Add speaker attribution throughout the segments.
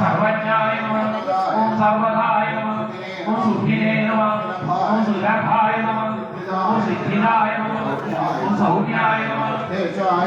Speaker 1: సర్వజ్ఞాయ నమః ఓం సర్వదాయ నమః ఓం సుఖినే నమః ఓం సులభాయ నమః ఓం సిద్ధిదాయ నమః ఓం సౌఖ్యాయ నమః దేశాయ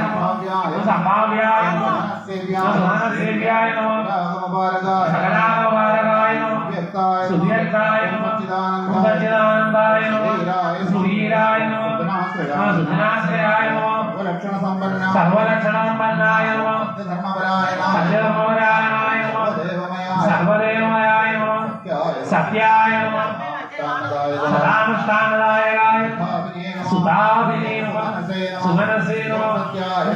Speaker 1: సుగధాయ నమః ఓం సుహృదే నమః ఓం సుప్రసన్నాయ నమః ఓం సురశ్రేష్ఠాయ నమః ఓం సుశీలాయ నమః ఓం సత్యసారాయ నమః ఓం సంభావ్యాయ నమః ఓం సుమనసేవ్యాయ నమః సకలాపవారకాయ నమః సువ్యక్తాయ నమః ఓం సచ్చిదానందాయ నమః సువీరాయ నమః ఓం సుధనాశ్రయాయ నమః
Speaker 2: లక్షణ సంపన్న
Speaker 1: సర్వలక్షణాంబన్నాయ నమః
Speaker 2: ధర్మపరాయణ
Speaker 1: సత్యమోరాయణాయ నమః
Speaker 2: దేవమయ
Speaker 1: సర్వదేవమయాయ నమః సత్యాయ నమః సదానుష్ఠానదాయకాయ సుతాభినే నమః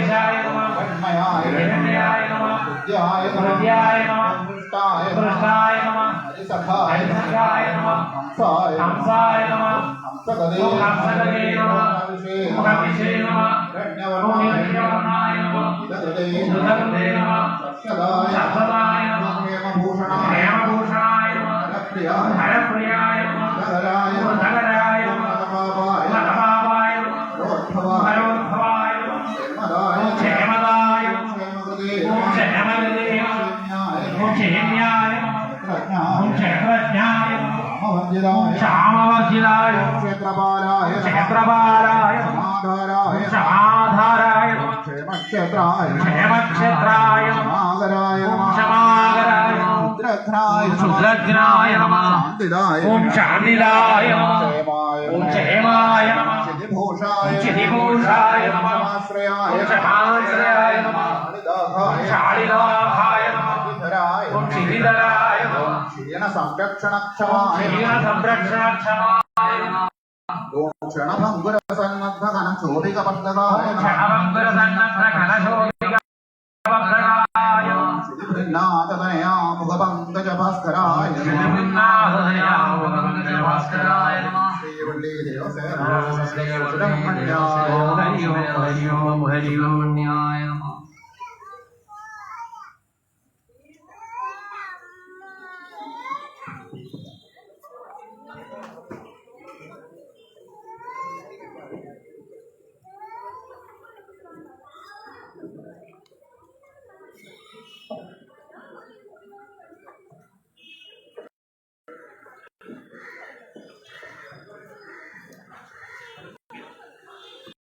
Speaker 2: హరికేశాయ
Speaker 1: నమః. హిరణ్యాయ నమః. హృదయాయ నమః. పృష్టాయ నమః. హరిసఖాయ నమః. హంసాయ నమః. ఓం హంసగదే నమః. ఓం కపిశే నమః. ఓం హిరణ్యవర్ణాయ నమః. ఓం ధృతగదే నమః. ఓం సర్వదాయ నమః. ఓం హేమభూషణాయ నమః. ఓం హరప్రియాయ क्षेम्याय
Speaker 2: ओम क्षेत्रज्ञाय ओम श्यामवर्जिताय समाधाराय क्षेमक्षेत्राय
Speaker 1: क्षेमक्षेत्राय समागराय समागराय नमः ओम शान्तिदाय
Speaker 2: ओम क्षेमाय चिदिभूषाय चिदिभूषाय
Speaker 1: नमः आश्रयाय नमः
Speaker 2: ಶ್ರೀಧರಾಯ ಓಂ
Speaker 1: ಶ್ರೀಧರಾಯ ಓಂ ಶ್ರೀಯನ ಸಂರಕ್ಷಣಕ್ಷಮಾಯ ಶ್ರೀಯನ ಸಂರಕ್ಷಣಕ್ಷಮಾಯ ಓಂ